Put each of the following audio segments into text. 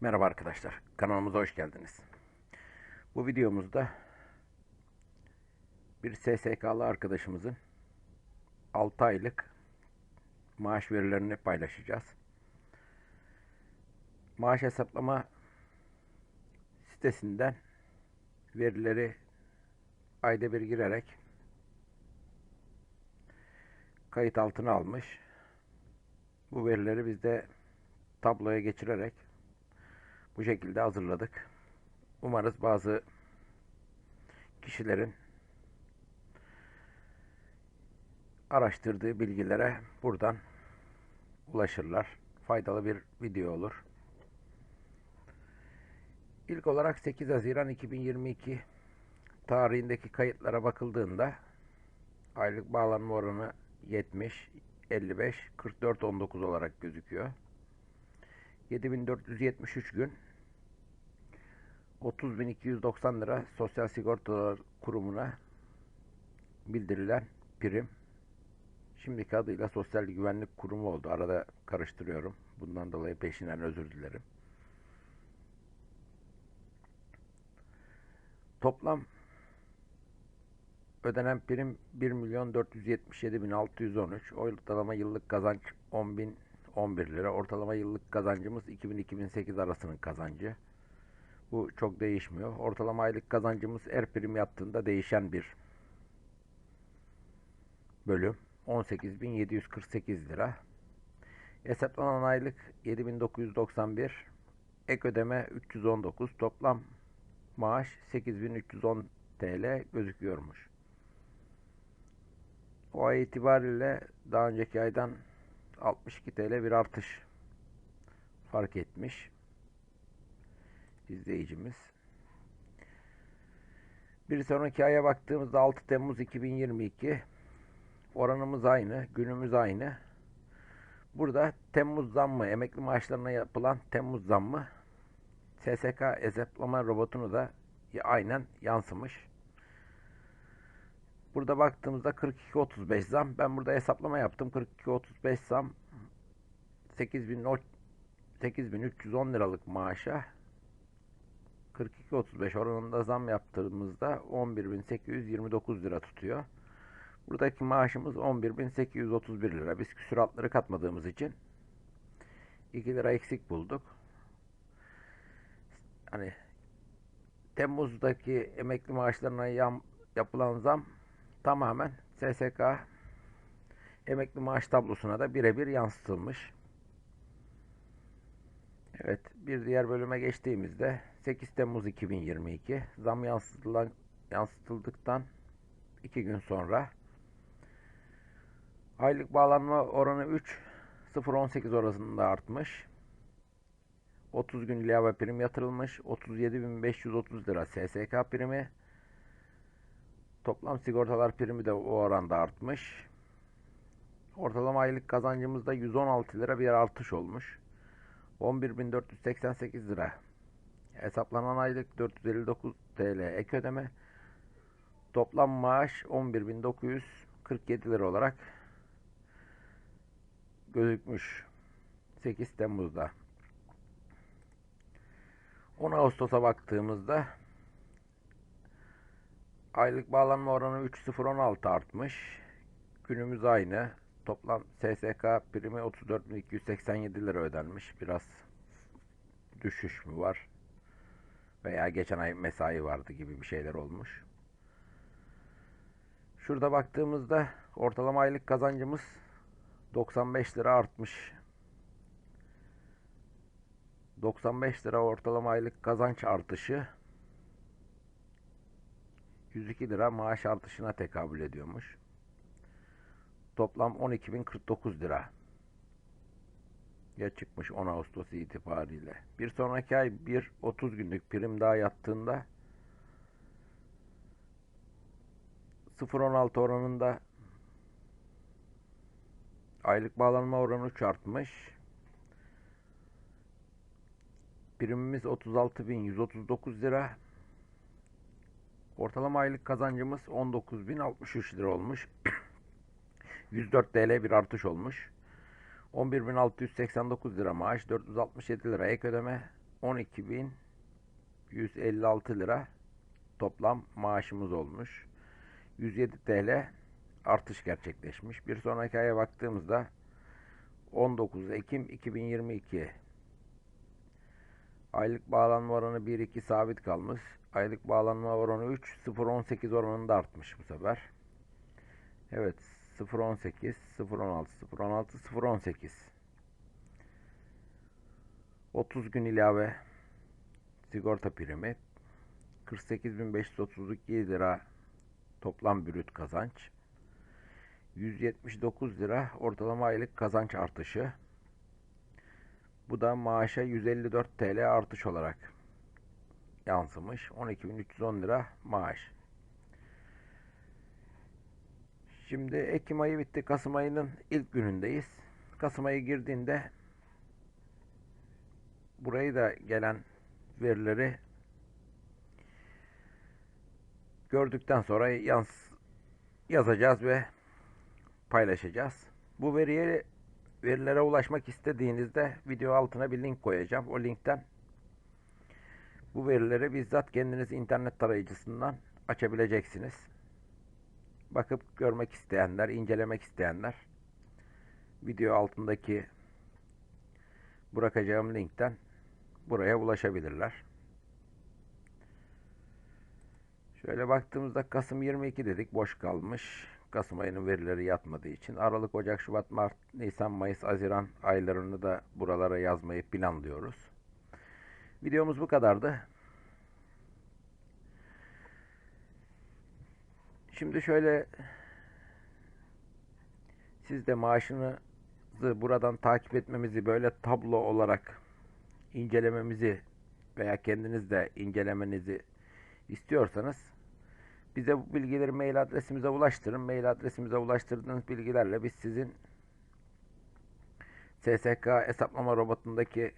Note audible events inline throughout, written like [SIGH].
Merhaba arkadaşlar, kanalımıza hoş geldiniz. Bu videomuzda bir SSK'lı arkadaşımızın 6 aylık maaş verilerini paylaşacağız. Maaş hesaplama sitesinden verileri ayda bir girerek kayıt altına almış. Bu verileri biz de tabloya geçirerek bu şekilde hazırladık. Umarız bazı kişilerin araştırdığı bilgilere buradan ulaşırlar. Faydalı bir video olur. İlk olarak 8 Haziran 2022 tarihindeki kayıtlara bakıldığında aylık bağlanma oranı 70, 55, 44, 19 olarak gözüküyor. 7473 gün 30.290 lira Sosyal Sigortalar Kurumu'na bildirilen prim. Şimdiki adıyla Sosyal Güvenlik Kurumu oldu. Arada karıştırıyorum. Bundan dolayı peşinden özür dilerim. Toplam ödenen prim 1 milyon 477 bin 613. Ortalama yıllık kazanç 10 bin 11 lira. Ortalama yıllık kazancımız 2000-2008 arasının kazancı. Bu çok değişmiyor. Ortalama aylık kazancımız er prim yattığında değişen bir bölüm. 18.748 lira. Hesaplanan aylık 7991. Ek ödeme 319. Toplam maaş 8310 TL gözüküyormuş. O ay itibariyle daha önceki aydan 62 TL bir artış fark etmiş izleyicimiz. Bir sonraki aya baktığımızda 6 Temmuz 2022 oranımız aynı, günümüz aynı. Burada Temmuz zammı, emekli maaşlarına yapılan Temmuz zammı SSK hesaplama robotunu da aynen yansımış. Burada baktığımızda 42.35 zam. Ben burada hesaplama yaptım. 42.35 zam 8000 8310 liralık maaşa 42.35 oranında zam yaptığımızda 11.829 lira tutuyor. Buradaki maaşımız 11.831 lira. Biz küsuratları katmadığımız için 2 lira eksik bulduk. Hani Temmuz'daki emekli maaşlarına yapılan zam tamamen SSK emekli maaş tablosuna da birebir yansıtılmış. Evet, bir diğer bölüme geçtiğimizde 8 Temmuz 2022 zam yansıtılan, yansıtıldıktan 2 gün sonra aylık bağlanma oranı 3 0.18 oranında artmış. 30 gün ilave prim yatırılmış. 37.530 lira SSK primi. Toplam sigortalar primi de o oranda artmış. Ortalama aylık kazancımızda 116 lira bir artış olmuş. 11.488 lira. Hesaplanan aylık 459 TL ek ödeme. Toplam maaş 11.947 lira olarak gözükmüş. 8 Temmuz'da. 10 Ağustos'a baktığımızda aylık bağlanma oranı 3.016 artmış. Günümüz aynı. Toplam SSK primi 34.287 lira ödenmiş. Biraz düşüş mü var? Veya geçen ay mesai vardı gibi bir şeyler olmuş. Şurada baktığımızda ortalama aylık kazancımız 95 lira artmış. 95 lira ortalama aylık kazanç artışı 102 lira maaş artışına tekabül ediyormuş. Toplam 12.049 lira ya çıkmış 10 Ağustos itibariyle. Bir sonraki ay bir 30 günlük prim daha yattığında 0.16 oranında aylık bağlanma oranı 3 artmış. Primimiz 36.139 lira. Ortalama aylık kazancımız 19.063 lira olmuş. [CLEARS THROAT] 104 TL bir artış olmuş. 11.689 lira maaş, 467 lira ek ödeme, 12.156 lira toplam maaşımız olmuş. 107 TL artış gerçekleşmiş. Bir sonraki aya baktığımızda 19 Ekim 2022 aylık bağlanma oranı 1.2 sabit kalmış. Aylık bağlanma oranı 3 0.18 oranında artmış bu sefer. Evet 0.18 0.16 0.16 0.18 30 gün ilave sigorta primi 48.532 lira toplam brüt kazanç 179 lira ortalama aylık kazanç artışı bu da maaşa 154 TL artış olarak yansımış 12.310 lira maaş Şimdi Ekim ayı bitti. Kasım ayının ilk günündeyiz. Kasım ayı girdiğinde burayı da gelen verileri gördükten sonra yans yazacağız ve paylaşacağız. Bu veriye verilere ulaşmak istediğinizde video altına bir link koyacağım. O linkten bu verileri bizzat kendiniz internet tarayıcısından açabileceksiniz bakıp görmek isteyenler, incelemek isteyenler video altındaki bırakacağım linkten buraya ulaşabilirler. Şöyle baktığımızda Kasım 22 dedik boş kalmış. Kasım ayının verileri yatmadığı için Aralık, Ocak, Şubat, Mart, Nisan, Mayıs, Haziran aylarını da buralara yazmayı planlıyoruz. Videomuz bu kadardı. Şimdi şöyle siz de maaşınızı buradan takip etmemizi böyle tablo olarak incelememizi veya kendiniz de incelemenizi istiyorsanız bize bu bilgileri mail adresimize ulaştırın. Mail adresimize ulaştırdığınız bilgilerle biz sizin SSK hesaplama robotundaki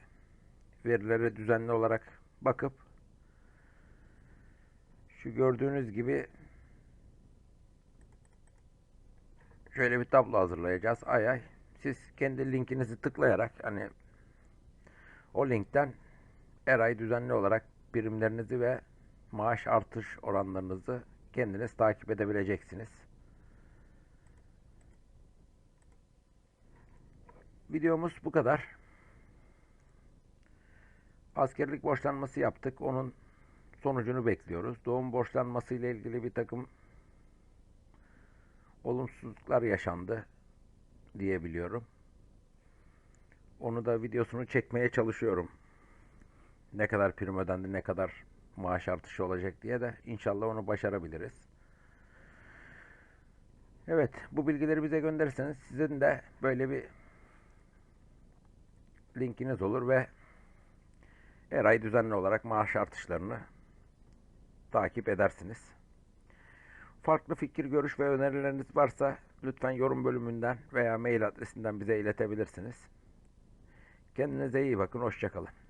verilere düzenli olarak bakıp şu gördüğünüz gibi şöyle bir tablo hazırlayacağız ay ay. Siz kendi linkinizi tıklayarak hani o linkten her ay düzenli olarak birimlerinizi ve maaş artış oranlarınızı kendiniz takip edebileceksiniz. Videomuz bu kadar. Askerlik borçlanması yaptık. Onun sonucunu bekliyoruz. Doğum borçlanması ile ilgili bir takım olumsuzluklar yaşandı diyebiliyorum. Onu da videosunu çekmeye çalışıyorum. Ne kadar prim ödendi, ne kadar maaş artışı olacak diye de inşallah onu başarabiliriz. Evet, bu bilgileri bize gönderirseniz sizin de böyle bir linkiniz olur ve her ay düzenli olarak maaş artışlarını takip edersiniz. Farklı fikir, görüş ve önerileriniz varsa lütfen yorum bölümünden veya mail adresinden bize iletebilirsiniz. Kendinize iyi bakın, hoşçakalın.